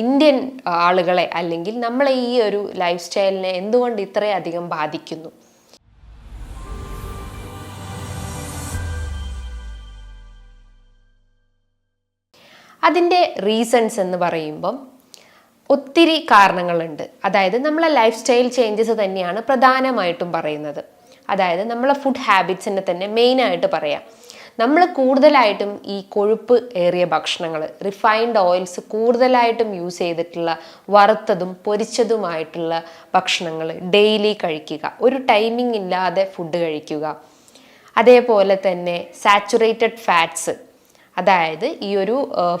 Indian ആളുകളെ അല്ലെങ്കിൽ നമ്മളെ ഈ ഒരു ലൈഫ് സ്റ്റൈലിനെ എന്തുകൊണ്ട് ഇത്രയധികം ബാധിക്കുന്നു? അതിന്റെ റീസൺസ് എന്ന് പറയുമ്പം ഒത്തിരി കാരണങ്ങളുണ്ട്. അതായത് നമ്മളെ ലൈഫ് സ്റ്റൈൽ ചേഞ്ചസ് തന്നെയാണ് പ്രധാനമായിട്ടും പറയുന്നത്. അതായത് നമ്മളെ ഫുഡ് ഹാബിറ്റ്സിനെ തന്നെ മെയിനായിട്ട് പറയാം. നമ്മൾ കൂടുതലായിട്ടും ഈ കൊഴുപ്പ് ഏറിയ ഭക്ഷണങ്ങൾ റിഫൈൻഡ് ഓയിൽസ് കൂടുതലായിട്ടും യൂസ് ചെയ്തിട്ടുള്ള വറുത്തതും പൊരിച്ചതുമായിട്ടുള്ള ഭക്ഷണങ്ങൾ ഡെയിലി കഴിക്കുക. ഒരു ടൈമിംഗ് ഇല്ലാതെ ഫുഡ് കഴിക്കുക. അതേപോലെ തന്നെ സാച്ചുറേറ്റഡ് ഫാറ്റ്സ് അതായത് ഈ ഒരു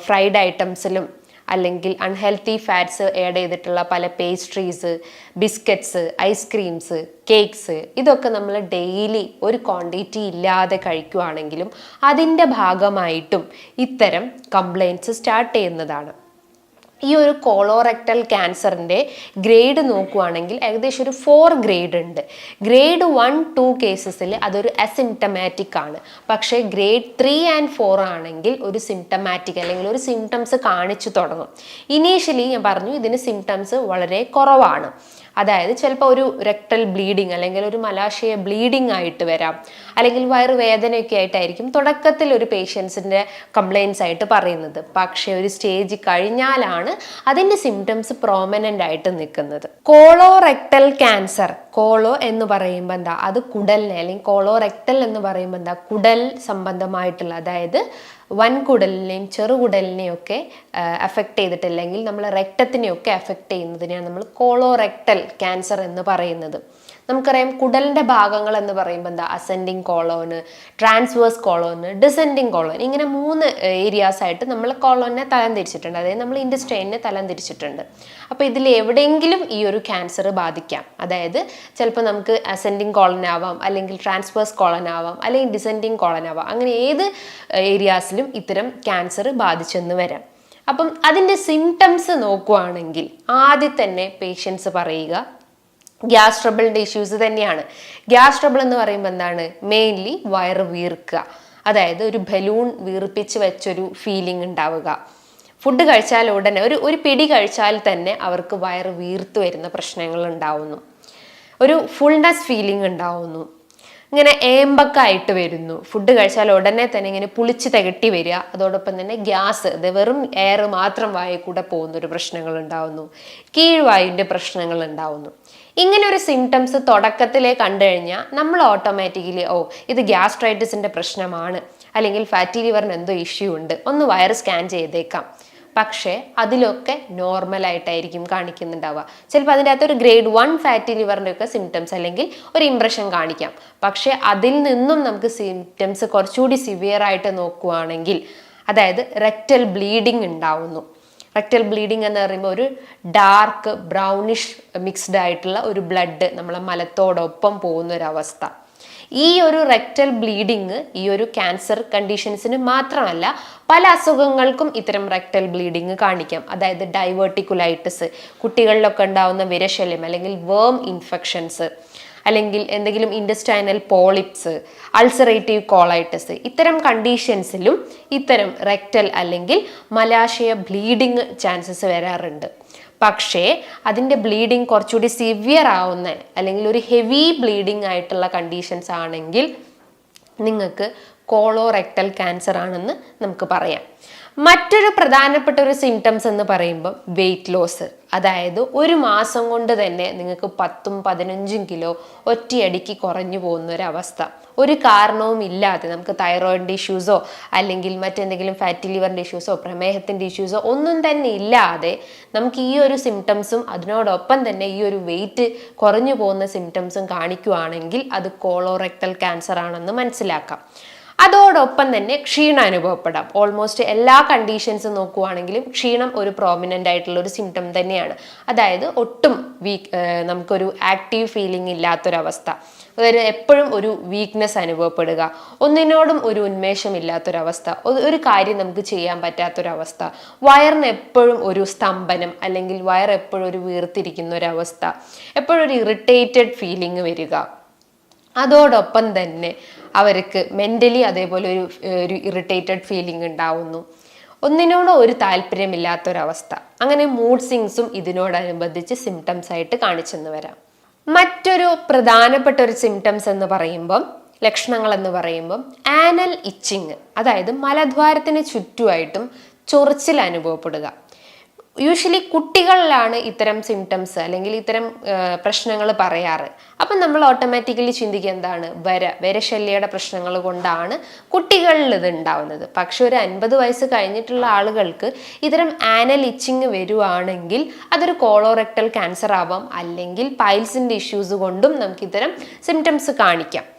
ഫ്രൈഡ് ഐറ്റംസിലും അല്ലെങ്കിൽ അൺഹെൽത്തി ഫാറ്റ്സ് ആഡ് ചെയ്തിട്ടുള്ള പല പേസ്ട്രീസ് ബിസ്ക്കറ്റ്സ് ഐസ്ക്രീംസ് കേക്ക്സ് ഇതൊക്കെ നമ്മൾ ഡെയിലി ഒരു ക്വാണ്ടിറ്റി ഇല്ലാതെ കഴിക്കുവാണെങ്കിലും അതിന്റെ ഭാഗമായിട്ടും ഇത്തരം കംപ്ലയിന്റ്സ് സ്റ്റാർട്ട് ചെയ്യുന്നതാണ്. ഈ ഒരു കോളോറെക്ടൽ ക്യാൻസറിന്റെ ഗ്രേഡ് നോക്കുകയാണെങ്കിൽ ഏകദേശം ഒരു ഫോർ ഗ്രേഡ് ഉണ്ട്. ഗ്രേഡ് വൺ ടു കേസസിൽ അതൊരു അസിംറ്റമാറ്റിക് ആണ്. പക്ഷേ ഗ്രേഡ് ത്രീ ആൻഡ് ഫോർ ആണെങ്കിൽ ഒരു സിംറ്റമാറ്റിക് അല്ലെങ്കിൽ ഒരു സിംറ്റംസ് കാണിച്ചു തുടങ്ങും. ഇനീഷ്യലി ഞാൻ പറഞ്ഞു ഇതിന് സിംറ്റംസ് വളരെ കുറവാണ്. അതായത് ചിലപ്പോൾ ഒരു റെക്ടൽ ബ്ലീഡിങ് അല്ലെങ്കിൽ ഒരു മലാശയ ബ്ലീഡിങ് ആയിട്ട് വരാം. അല്ലെങ്കിൽ വയറുവേദനയൊക്കെ ആയിട്ടായിരിക്കും തുടക്കത്തിൽ ഒരു പേഷ്യൻസിന്റെ കംപ്ലയിൻസ് ആയിട്ട് പറയുന്നത്. പക്ഷേ ഒരു സ്റ്റേജ് കഴിഞ്ഞാലാണ് അതിന്റെ സിംറ്റംസ് പ്രോമനന്റ് ആയിട്ട് നിൽക്കുന്നത്. കോളോ റെക്ടൽ ക്യാൻസർ കോളോ എന്ന് പറയുമ്പോൾ എന്താ? അത് കുടലിനെ അല്ലെങ്കിൽ കോളോ റെക്ടൽ എന്ന് പറയുമ്പോൾ എന്താ? കുടൽ സംബന്ധമായിട്ടുള്ള അതായത് വൻകുടലിനെയും ചെറുകുടലിനെയും ഒക്കെ അഫക്റ്റ് ചെയ്തിട്ടില്ലെങ്കിൽ നമ്മൾ രക്തത്തിനെയൊക്കെ അഫക്റ്റ് ചെയ്യുന്നതിനെയാണ് നമ്മൾ കോളോറെക്ടൽ ക്യാൻസർ എന്ന് പറയുന്നത്. നമുക്കറിയാം കുടലിന്റെ ഭാഗങ്ങൾ എന്ന് പറയുമ്പോൾ എന്താ? Ascending colon transverse colon descending colon ഇങ്ങനെ മൂന്ന് ഏരിയാസ് ആയിട്ട് നമ്മൾ കോളോനെ തലം തിരിച്ചിട്ടുണ്ട്. അതായത് നമ്മൾ ഇൻഡസ്ട്രെയിനെ തലം തിരിച്ചിട്ടുണ്ട്. അപ്പോൾ ഇതിൽ എവിടെയെങ്കിലും ഈ ഒരു ക്യാൻസർ ബാധിക്കാം. അതായത് ചിലപ്പോൾ നമുക്ക് അസെൻഡിങ് കോളൻ ആവാം അല്ലെങ്കിൽ ട്രാൻസ്ഫേഴ്സ് കോളൻ ആവാം അല്ലെങ്കിൽ ഡിസെൻഡിങ് കോളൻ ആവാം. അങ്ങനെ ഏത് ഏരിയാസിലും ഇത്തരം ക്യാൻസർ ബാധിച്ചെന്ന് വരാം. അപ്പം അതിന്റെ സിംറ്റംസ് നോക്കുവാണെങ്കിൽ ആദ്യം തന്നെ പേഷ്യൻസ് പറയുക. ഗ്യാസ് ട്രബിളിന്റെ ഇഷ്യൂസ് തന്നെയാണ്. ഗ്യാസ് ട്രബിൾ എന്ന് പറയുമ്പോൾ എന്താണ്? മെയിൻലി വയറ് വീർക്കുക. അതായത് ഒരു ബലൂൺ വീർപ്പിച്ച് വെച്ചൊരു ഫീലിംഗ് ഉണ്ടാവുക. ഫുഡ് കഴിച്ചാൽ ഉടനെ ഒരു ഒരു പിടി കഴിച്ചാൽ തന്നെ അവർക്ക് വയറ് വീർത്ത് വരുന്ന പ്രശ്നങ്ങൾ ഉണ്ടാവുന്നു. ഒരു ഫുൾനെസ് ഫീലിംഗ് ഉണ്ടാവുന്നു. ഇങ്ങനെ ഏമ്പക്കായിട്ട് വരുന്നു. ഫുഡ് കഴിച്ചാൽ ഉടനെ തന്നെ ഇങ്ങനെ പുളിച്ച് തികട്ടി വരിക. അതോടൊപ്പം തന്നെ ഗ്യാസ് അത് വെറും എയർ മാത്രം വായിൽ കൂടെ പോകുന്ന ഒരു പ്രശ്നങ്ങൾ ഉണ്ടാവുന്നു. കീഴ്വായുവിന്റെ പ്രശ്നങ്ങൾ ഉണ്ടാവുന്നു. ഇങ്ങനെ ഒരു സിംറ്റംസ് തുടക്കത്തിലേ കണ്ടു കഴിഞ്ഞാൽ നമ്മൾ ഓട്ടോമാറ്റിക്കലി ഓ ഇത് ഗ്യാസ്ട്രൈറ്റിസിന്റെ പ്രശ്നമാണ്. അല്ലെങ്കിൽ ഫാറ്റി ലിവറിന് എന്തോ ഇഷ്യൂ ഉണ്ട്. ഒന്ന് വയർ സ്കാൻ ചെയ്തേക്കാം. പക്ഷേ അതിലൊക്കെ നോർമലായിട്ടായിരിക്കും കാണിക്കുന്നുണ്ടാവുക. ചിലപ്പോൾ അതിന്റെ അകത്ത് ഒരു ഗ്രേഡ് വൺ ഫാറ്റി ലിവറിന്റെ ഒക്കെ സിംറ്റംസ് അല്ലെങ്കിൽ ഒരു ഇംപ്രഷൻ കാണിക്കാം. പക്ഷേ അതിൽ നിന്നും നമുക്ക് സിംറ്റംസ് കുറച്ചുകൂടി സിവിയർ ആയിട്ട് നോക്കുകയാണെങ്കിൽ അതായത് റെക്റ്റൽ ബ്ലീഡിംഗ് ഉണ്ടാവുന്നു. റെക്റ്റൽ ബ്ലീഡിംഗ് എന്ന് പറയുമ്പോൾ ഒരു ഡാർക്ക് ബ്രൗണിഷ് മിക്സ്ഡ് ആയിട്ടുള്ള ഒരു ബ്ലഡ് നമ്മളെ മലത്തോടൊപ്പം പോകുന്ന ഒരു അവസ്ഥ ഈ ഒരു റെക്ടൽ ബ്ലീഡിങ് ഈ ഒരു ക്യാൻസർ കണ്ടീഷൻസിന് മാത്രമല്ല പല അസുഖങ്ങൾക്കും ഇത്തരം റെക്ടൽ ബ്ലീഡിങ് കാണിക്കാം. അതായത് ഡൈവേർട്ടിക്കുലൈറ്റിസ് കുട്ടികളിലൊക്കെ ഉണ്ടാവുന്ന വിരശല്യം അല്ലെങ്കിൽ വേം ഇൻഫെക്ഷൻസ് അല്ലെങ്കിൽ എന്തെങ്കിലും ഇൻഡസ്റ്റൈനൽ പോളിപ്സ് അൾസറേറ്റീവ് കോളൈറ്റിസ് ഇത്തരം കണ്ടീഷൻസിലും ഇത്തരം റെക്ടൽ അല്ലെങ്കിൽ മലാശയ ബ്ലീഡിങ് ചാൻസസ് വരാറുണ്ട്. പക്ഷേ അതിന്റെ ബ്ലീഡിങ് കുറച്ചുകൂടി സിവിയർ ആവുന്ന അല്ലെങ്കിൽ ഒരു ഹെവി ബ്ലീഡിങ് ആയിട്ടുള്ള കണ്ടീഷൻസ് ആണെങ്കിൽ നിങ്ങൾക്ക് കോളോറെക്ടൽ ക്യാൻസർ ആണെന്ന് നമുക്ക് പറയാം. മറ്റൊരു പ്രധാനപ്പെട്ട ഒരു സിംറ്റംസ് എന്ന് പറയുമ്പോൾ വെയിറ്റ് ലോസ് അതായത് ഒരു മാസം കൊണ്ട് തന്നെ നിങ്ങൾക്ക് പത്തും പതിനഞ്ചും കിലോ ഒറ്റയടിക്ക് കുറഞ്ഞു പോകുന്ന ഒരു അവസ്ഥ ഒരു കാരണവും ഇല്ലാതെ നമുക്ക് തൈറോയിഡിന്റെ ഇഷ്യൂസോ അല്ലെങ്കിൽ മറ്റെന്തെങ്കിലും ഫാറ്റി ലിവറിന്റെ ഇഷ്യൂസോ പ്രമേഹത്തിന്റെ ഇഷ്യൂസോ ഒന്നും തന്നെ ഇല്ലാതെ നമുക്ക് ഈ ഒരു സിംറ്റംസും അതിനോടൊപ്പം തന്നെ ഈ ഒരു വെയിറ്റ് കുറഞ്ഞു പോകുന്ന സിംറ്റംസും കാണിക്കുവാണെങ്കിൽ അത് കോളോറെക്ടൽ ക്യാൻസർ ആണെന്ന് മനസ്സിലാക്കാം. അതോടൊപ്പം തന്നെ ക്ഷീണം അനുഭവപ്പെടാം. ഓൾമോസ്റ്റ് എല്ലാ കണ്ടീഷൻസ് നോക്കുവാണെങ്കിലും ക്ഷീണം ഒരു പ്രോമിനന്റ് ആയിട്ടുള്ള ഒരു സിംറ്റം തന്നെയാണ്. അതായത് ഒട്ടും വീക്ക് നമുക്കൊരു ആക്റ്റീവ് ഫീലിംഗ് ഇല്ലാത്തൊരവസ്ഥ. അതായത് എപ്പോഴും ഒരു വീക്ക്നെസ് അനുഭവപ്പെടുക. ഒന്നിനോടും ഒരു ഉന്മേഷം ഇല്ലാത്തൊരവസ്ഥ. ഒരു കാര്യം നമുക്ക് ചെയ്യാൻ പറ്റാത്തൊരവസ്ഥ. വയറിന് എപ്പോഴും ഒരു സ്തംഭനം അല്ലെങ്കിൽ വയർ എപ്പോഴും ഒരു വീർത്തിരിക്കുന്ന ഒരവസ്ഥ എപ്പോഴും ഒരു ഇറിറ്റേറ്റഡ് ഫീലിംഗ് വരിക. അതോടൊപ്പം തന്നെ അവർക്ക് മെന്റലി അതേപോലെ ഒരു ഒരു ഇറിറ്റേറ്റഡ് ഫീലിംഗ് ഉണ്ടാവുന്നു. ഒന്നിനോടോ ഒരു താല്പര്യമില്ലാത്തൊരവസ്ഥ. അങ്ങനെ മൂഡ് സിങ്സും ഇതിനോടനുബന്ധിച്ച് സിംറ്റംസ് ആയിട്ട് കാണിച്ചെന്ന് വരാം. മറ്റൊരു പ്രധാനപ്പെട്ട ഒരു സിംറ്റംസ് എന്ന് പറയുമ്പം ലക്ഷണങ്ങൾ എന്ന് പറയുമ്പം ആനൽ ഇച്ചിങ് അതായത് മലദ്വാരത്തിന് ചുറ്റുമായിട്ടും ചൊറിച്ചിൽ അനുഭവപ്പെടുക. യൂഷ്വലി കുട്ടികളിലാണ് ഇത്തരം സിംറ്റംസ് അല്ലെങ്കിൽ ഇത്തരം പ്രശ്നങ്ങൾ പറയാറ്. അപ്പം നമ്മൾ ഓട്ടോമാറ്റിക്കലി ചിന്തിക്കുക എന്താണ്? വര. വരശല്യയുടെ പ്രശ്നങ്ങൾ കൊണ്ടാണ് കുട്ടികളിൽ ഇത് ഉണ്ടാവുന്നത്. പക്ഷെ ഒരു അൻപത് വയസ്സ് കഴിഞ്ഞിട്ടുള്ള ആളുകൾക്ക് ഇത്തരം ആനൽ ഇച്ചിങ് വരുവാണെങ്കിൽ അതൊരു കോളോറെക്ടൽ ക്യാൻസർ ആവാം. അല്ലെങ്കിൽ പൈൽസിന്റെ ഇഷ്യൂസ് കൊണ്ടും നമുക്ക് ഇത്തരം സിംറ്റംസ് കാണിക്കാം.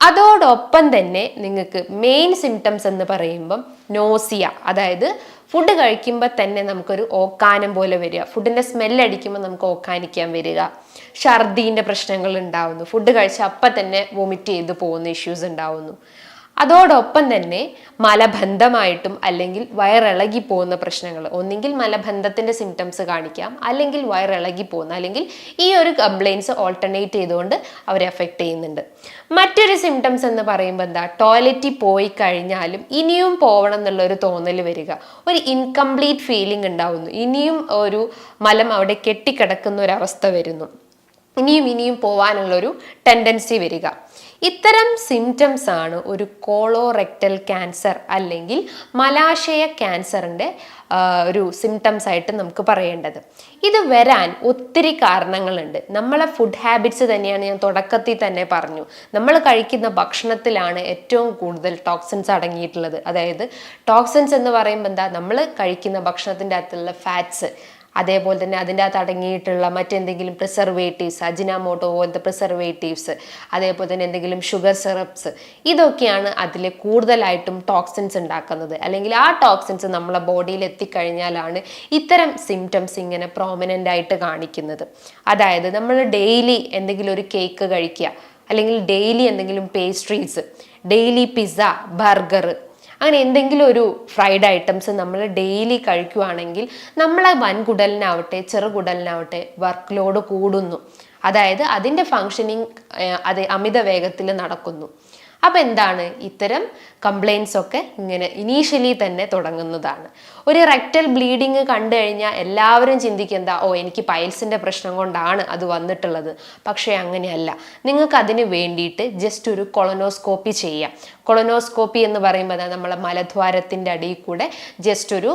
അതോടൊപ്പം തന്നെ നിങ്ങൾക്ക് മെയിൻ സിംറ്റംസ് എന്ന് പറയുമ്പം നോസിയ അതായത് ഫുഡ് കഴിക്കുമ്പോൾ തന്നെ നമുക്കൊരു ഓക്കാനം പോലെ വരിക. ഫുഡിന്റെ സ്മെല്ലടിക്കുമ്പോൾ നമുക്ക് ഓക്കാനിക്കാൻ വരിക. ഛർദീന്റെ പ്രശ്നങ്ങൾ ഉണ്ടാവുന്നു. ഫുഡ് കഴിച്ച അപ്പം തന്നെ വോമിറ്റ് ചെയ്ത് പോകുന്ന ഇഷ്യൂസ് ഉണ്ടാവുന്നു. അതോടൊപ്പം തന്നെ മലബന്ധമായിട്ടും അല്ലെങ്കിൽ വയറിളകി പോകുന്ന പ്രശ്നങ്ങൾ ഒന്നെങ്കിൽ മലബന്ധത്തിന്റെ സിംറ്റംസ് കാണിക്കാം അല്ലെങ്കിൽ വയറിളകി പോകുന്ന അല്ലെങ്കിൽ ഈ ഒരു കംപ്ലയിൻസ് ഓൾട്ടർനേറ്റ് ചെയ്തുകൊണ്ട് അവരെ എഫക്റ്റ് ചെയ്യുന്നുണ്ട്. മറ്റൊരു സിംറ്റംസ് എന്ന് പറയുമ്പോൾ എന്താ? ടോയ്ലറ്റിൽ പോയി കഴിഞ്ഞാലും ഇനിയും പോകണം എന്നുള്ളൊരു തോന്നൽ വരിക. ഒരു ഇൻകംപ്ലീറ്റ് ഫീലിംഗ് ഉണ്ടാവുന്നു. ഇനിയും ഒരു മലം അവിടെ കെട്ടിക്കിടക്കുന്ന ഒരു അവസ്ഥ വരുന്നു. ഇനിയും ഇനിയും പോവാനുള്ളൊരു ടെൻഡൻസി വരിക. ഇത്തരം സിംറ്റംസ് ആണ് ഒരു കോളോറെക്ടൽ ക്യാൻസർ അല്ലെങ്കിൽ മലാശയ ക്യാൻസറിന്റെ ഒരു സിംറ്റംസ് ആയിട്ട് നമുക്ക് പറയേണ്ടത്. ഇത് വരാൻ ഒത്തിരി കാരണങ്ങളുണ്ട്. നമ്മളെ ഫുഡ് ഹാബിറ്റ്സ് തന്നെയാണ് ഞാൻ തുടക്കത്തിൽ തന്നെ പറഞ്ഞു. നമ്മൾ കഴിക്കുന്ന ഭക്ഷണത്തിലാണ് ഏറ്റവും കൂടുതൽ ടോക്സിൻസ് അടങ്ങിയിട്ടുള്ളത്. അതായത് ടോക്സിൻസ് എന്ന് പറയുമ്പോൾ എന്താ? നമ്മൾ കഴിക്കുന്ന ഭക്ഷണത്തിന്റെ അകത്തുള്ള ഫാറ്റ്സ് അതേപോലെ തന്നെ അതിന്റെ അകത്ത് അടങ്ങിയിട്ടുള്ള മറ്റെന്തെങ്കിലും പ്രിസർവേറ്റീവ്സ് അജിനാമോട്ടോ പോലത്തെ പ്രിസർവേറ്റീവ്സ് അതേപോലെ തന്നെ എന്തെങ്കിലും ഷുഗർ സിറപ്സ് ഇതൊക്കെയാണ് അതിൽ കൂടുതലായിട്ടും ടോക്സിൻസ് ഉണ്ടാക്കുന്നത്. അല്ലെങ്കിൽ ആ ടോക്സിൻസ് നമ്മളെ ബോഡിയിൽ എത്തിക്കഴിഞ്ഞാലാണ് ഇത്തരം സിംറ്റംസ് ഇങ്ങനെ പ്രോമിനന്റ് ആയിട്ട് കാണിക്കുന്നത്. അതായത് നമ്മൾ ഡെയിലി എന്തെങ്കിലും ഒരു കേക്ക് കഴിക്കുക അല്ലെങ്കിൽ ഡെയിലി എന്തെങ്കിലും പേസ്ട്രീസ് ഡെയിലി പിസ്സ ബർഗർ അങ്ങനെ എന്തെങ്കിലും ഒരു ഫ്രൈഡ് ഐറ്റംസ് നമ്മൾ ഡെയിലി കഴിക്കുവാണെങ്കിൽ നമ്മളെ വൻകുടലിനാവട്ടെ ചെറുകുടലിനാവട്ടെ വർക്ക് ലോഡ് കൂടുന്നു. അതായത് അതിന്റെ ഫങ്ഷനിങ് അത് അമിത വേഗത്തിൽ നടക്കുന്നു. അപ്പം എന്താണ് ഇത്തരം കംപ്ലയിൻസ് ഒക്കെ ഇങ്ങനെ ഇനീഷ്യലി തന്നെ തുടങ്ങുന്നതാണ്. ഒരു റെക്ടൽ ബ്ലീഡിങ് കണ്ടു കഴിഞ്ഞാൽ എല്ലാവരും ചിന്തിക്കുക ഓ എനിക്ക് പൈൽസിന്റെ പ്രശ്നം കൊണ്ടാണ് അത് വന്നിട്ടുള്ളത്. പക്ഷേ അങ്ങനെയല്ല. നിങ്ങൾക്ക് അതിന് വേണ്ടിയിട്ട് ജസ്റ്റ് ഒരു കൊളനോസ്കോപ്പി ചെയ്യാം. കൊളനോസ്കോപ്പി എന്ന് പറയുമ്പോൾ നമ്മളെ മലദ്വാരത്തിന്റെ അടിയിൽ കൂടെ ജസ്റ്റ് ഒരു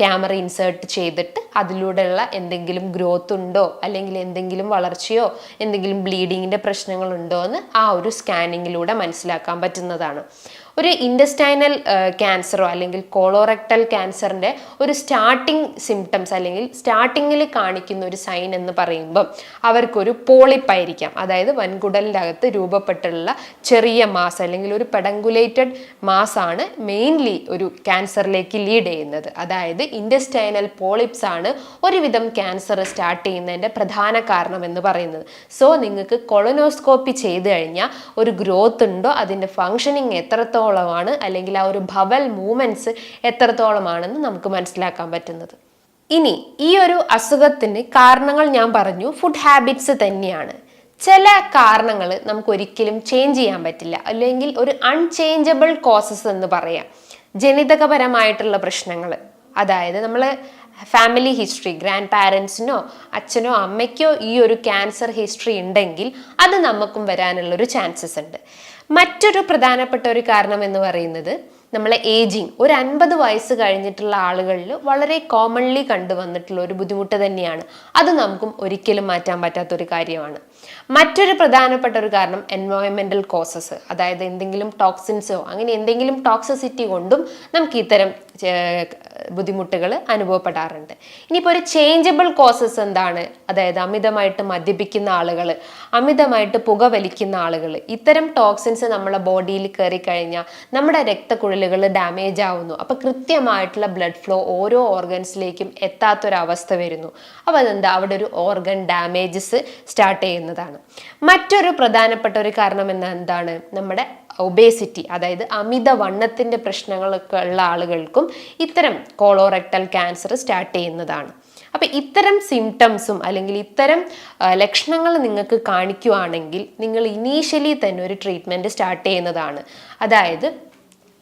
ക്യാമറ ഇൻസേർട്ട് ചെയ്തിട്ട് അതിലൂടെയുള്ള എന്തെങ്കിലും ഗ്രോത്ത് ഉണ്ടോ? അല്ലെങ്കിൽ എന്തെങ്കിലും വളർച്ചയോ എന്തെങ്കിലും ബ്ലീഡിങ്ങിന്റെ പ്രശ്നങ്ങളുണ്ടോ എന്ന് ആ ഒരു സ്കാനിങ്ങിലൂടെ മനസ്സിലാക്കാൻ പറ്റുന്നതാണ്. ഒരു ഇൻഡസ്റ്റൈനൽ ക്യാൻസറോ അല്ലെങ്കിൽ കോളോറക്ടൽ ക്യാൻസറിന്റെ ഒരു സ്റ്റാർട്ടിംഗ് സിംറ്റംസ് അല്ലെങ്കിൽ സ്റ്റാർട്ടിങ്ങിൽ കാണിക്കുന്ന ഒരു സൈൻ എന്ന് പറയുമ്പം അവർക്കൊരു പോളിപ്പായിരിക്കാം അതായത് വൻകുടലിന്റെ അകത്ത് രൂപപ്പെട്ടുള്ള ചെറിയ മാസ് അല്ലെങ്കിൽ ഒരു പെഡങ്കുലേറ്റഡ് മാസാണ് മെയിൻലി ഒരു ക്യാൻസറിലേക്ക് ലീഡ് ചെയ്യുന്നത്. അതായത് ഇൻഡസ്റ്റൈനൽ പോളിപ്സ് ആണ് ഒരുവിധം ക്യാൻസർ സ്റ്റാർട്ട് ചെയ്യുന്നതിന്റെ പ്രധാന കാരണം എന്ന് പറയുന്നത്. സോ നിങ്ങൾക്ക് കൊളനോസ്കോപ്പി ചെയ്ത് കഴിഞ്ഞാൽ ഒരു ഗ്രോത്ത് ഉണ്ടോ? അതിന്റെ ഫങ്ഷനിങ് എത്രത്തോളം എത്രത്തോളമാണ് അല്ലെങ്കിൽ ആ ഒരു ഭവൽ മൂവ്മെന്റ്സ് എത്രത്തോളമാണെന്ന് നമുക്ക് മനസ്സിലാക്കാൻ പറ്റുന്നത്. ഇനി ഈ ഒരു അസുഖത്തിന് കാരണങ്ങൾ ഞാൻ പറഞ്ഞു ഫുഡ് ഹാബിറ്റ്സ് തന്നെയാണ്. ചില കാരണങ്ങൾ നമുക്ക് ഒരിക്കലും ചേഞ്ച് ചെയ്യാൻ പറ്റില്ല. അല്ലെങ്കിൽ ഒരു അൺചേഞ്ചബിൾ കോസസ് എന്ന് പറയാം. ജനിതകപരമായിട്ടുള്ള പ്രശ്നങ്ങൾ. അതായത് നമ്മൾ ഫാമിലി ഹിസ്റ്ററി ഗ്രാൻഡ് പാരൻസിനോ അച്ഛനോ അമ്മയ്ക്കോ ഈ ഒരു ക്യാൻസർ ഹിസ്റ്ററി ഉണ്ടെങ്കിൽ അത് നമുക്കും വരാനുള്ളൊരു ചാൻസസ് ഉണ്ട്. മറ്റൊരു പ്രധാനപ്പെട്ട ഒരു കാരണം എന്ന് പറയുന്നത് നമ്മളെ ഏജിങ് ഒരു അൻപത് വയസ്സ് കഴിഞ്ഞിട്ടുള്ള ആളുകളിൽ വളരെ കോമൺലി കണ്ടുവന്നിട്ടുള്ള ഒരു ബുദ്ധിമുട്ട് തന്നെയാണ്. അത് നമുക്കും ഒരിക്കലും മാറ്റാൻ പറ്റാത്ത ഒരു കാര്യമാണ്. മറ്റൊരു പ്രധാനപ്പെട്ട ഒരു കാരണം എൻവയോൺമെന്റൽ കോസസ് അതായത് എന്തെങ്കിലും ടോക്സിൻസോ അങ്ങനെ എന്തെങ്കിലും ടോക്സിസിറ്റി കൊണ്ടും നമുക്ക് ഇത്തരം ബുദ്ധിമുട്ടുകൾ അനുഭവപ്പെടാറുണ്ട്. ഇനിയിപ്പോൾ ഒരു ചേഞ്ചബിൾ കോസസ് എന്താണ്? അതായത് അമിതമായിട്ട് മദ്യപിക്കുന്ന ആളുകൾ അമിതമായിട്ട് പുക വലിക്കുന്ന ആളുകൾ ഇത്തരം ടോക്സിൻസ് നമ്മളെ ബോഡിയിൽ കയറി കഴിഞ്ഞാൽ നമ്മുടെ രക്തക്കുഴലുകൾ ഡാമേജ് ആവുന്നു. അപ്പോൾ കൃത്യമായിട്ടുള്ള ബ്ലഡ് ഫ്ലോ ഓരോ ഓർഗൻസിലേക്കും എത്താത്തൊരവസ്ഥ വരുന്നു. അപ്പോൾ അതെന്താ? അവിടെ ഒരു ഓർഗൻ ഡാമേജസ് സ്റ്റാർട്ട് ചെയ്യുന്നതാണ്. മറ്റൊരു പ്രധാനപ്പെട്ട ഒരു കാരണം എന്താണ്? നമ്മുടെ ഒബേസിറ്റി അതായത് അമിത വണ്ണത്തിന്റെ പ്രശ്നങ്ങളൊക്കെ ഉള്ള ആളുകൾക്കും ഇത്തരം കോളോറക്ടൽ ക്യാൻസർ സ്റ്റാർട്ട് ചെയ്യുന്നതാണ്. അപ്പം ഇത്തരം സിംറ്റംസും അല്ലെങ്കിൽ ഇത്തരം ലക്ഷണങ്ങൾ നിങ്ങൾക്ക് കാണിക്കുവാണെങ്കിൽ നിങ്ങൾ ഇനീഷ്യലി തന്നെ ഒരു ട്രീറ്റ്മെന്റ് സ്റ്റാർട്ട് ചെയ്യുന്നതാണ്. അതായത്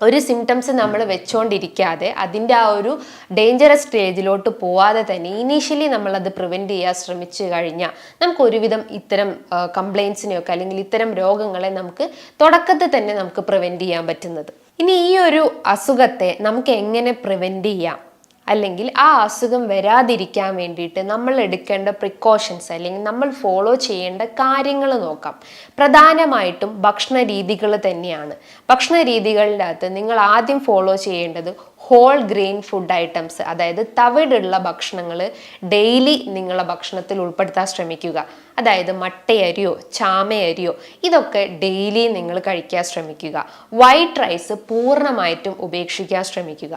ഒരു സിംറ്റംസ് നമ്മൾ വെച്ചുകൊണ്ടിരിക്കാതെ അതിന്റെ ആ ഒരു ഡേഞ്ചറസ് സ്റ്റേജിലോട്ട് പോവാതെ തന്നെ ഇനീഷ്യലി നമ്മളത് പ്രിവെന്റ് ചെയ്യാൻ ശ്രമിച്ചു കഴിഞ്ഞാൽ നമുക്ക് ഒരുവിധം ഇത്തരം കംപ്ലയിൻസിനെയൊക്കെ അല്ലെങ്കിൽ ഇത്തരം രോഗങ്ങളെ നമുക്ക് തുടക്കത്തിൽ തന്നെ നമുക്ക് പ്രിവെന്റ് ചെയ്യാൻ പറ്റുന്നത്. ഇനി ഈ ഒരു അസുഖത്തെ നമുക്ക് എങ്ങനെ പ്രിവെന്റ് ചെയ്യാം? അല്ലെങ്കിൽ ആ അസുഖം വരാതിരിക്കാൻ വേണ്ടിയിട്ട് നമ്മൾ എടുക്കേണ്ട പ്രിക്കോഷൻസ് അല്ലെങ്കിൽ നമ്മൾ ഫോളോ ചെയ്യേണ്ട കാര്യങ്ങൾ നോക്കാം. പ്രധാനമായിട്ടും ഭക്ഷണ രീതികൾ തന്നെയാണ്. ഭക്ഷണ രീതികളുടെ അകത്ത് നിങ്ങൾ ആദ്യം ഫോളോ ചെയ്യേണ്ടത് ഹോൾ ഗ്രെയിൻ ഫുഡ് ഐറ്റംസ് അതായത് തവിടുള്ള ഭക്ഷണങ്ങൾ ഡെയിലി നിങ്ങളെ ഭക്ഷണത്തിൽ ഉൾപ്പെടുത്താൻ ശ്രമിക്കുക. അതായത് മട്ടയരിയോ ചാമയരിയോ ഇതൊക്കെ ഡെയിലി നിങ്ങൾ കഴിക്കാൻ ശ്രമിക്കുക. വൈറ്റ് റൈസ് പൂർണമായിട്ടും ഉപേക്ഷിക്കാൻ ശ്രമിക്കുക.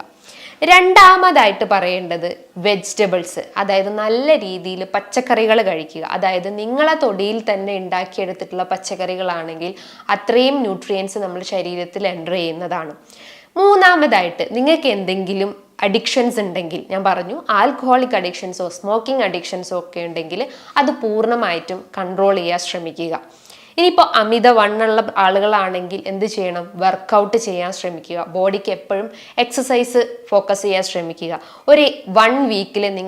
രണ്ടാമതായിട്ട് പറയേണ്ടത് വെജിറ്റബിൾസ് അതായത് നല്ല രീതിയിൽ പച്ചക്കറികൾ കഴിക്കുക. അതായത് നിങ്ങളെ തൊടിയിൽ തന്നെ ഉണ്ടാക്കിയെടുത്തിട്ടുള്ള പച്ചക്കറികളാണെങ്കിൽ അത്രയും ന്യൂട്രിയൻസ് നമ്മുടെ ശരീരത്തിൽ എന്റർ ചെയ്യുന്നതാണ്. മൂന്നാമതായിട്ട് നിങ്ങൾക്ക് എന്തെങ്കിലും അഡിക്ഷൻസ് ഉണ്ടെങ്കിൽ ഞാൻ പറഞ്ഞു ആൽക്കഹോളിക് അഡിക്ഷൻസോ സ്മോക്കിംഗ് അഡിക്ഷൻസോ ഒക്കെ ഉണ്ടെങ്കിൽ അത് പൂർണമായിട്ടും കൺട്രോൾ ചെയ്യാൻ ശ്രമിക്കുക. ഇനിയിപ്പോൾ അമിത വണ്ണുള്ള ആളുകളാണെങ്കിൽ എന്ത് ചെയ്യണം? വർക്കൗട്ട് ചെയ്യാൻ ശ്രമിക്കുക. ബോഡിക്ക് എപ്പോഴും എക്സസൈസ് ഫോക്കസ് ചെയ്യാൻ ശ്രമിക്കുക. ഒരു വൺ വീക്കിൽ നിങ്ങൾ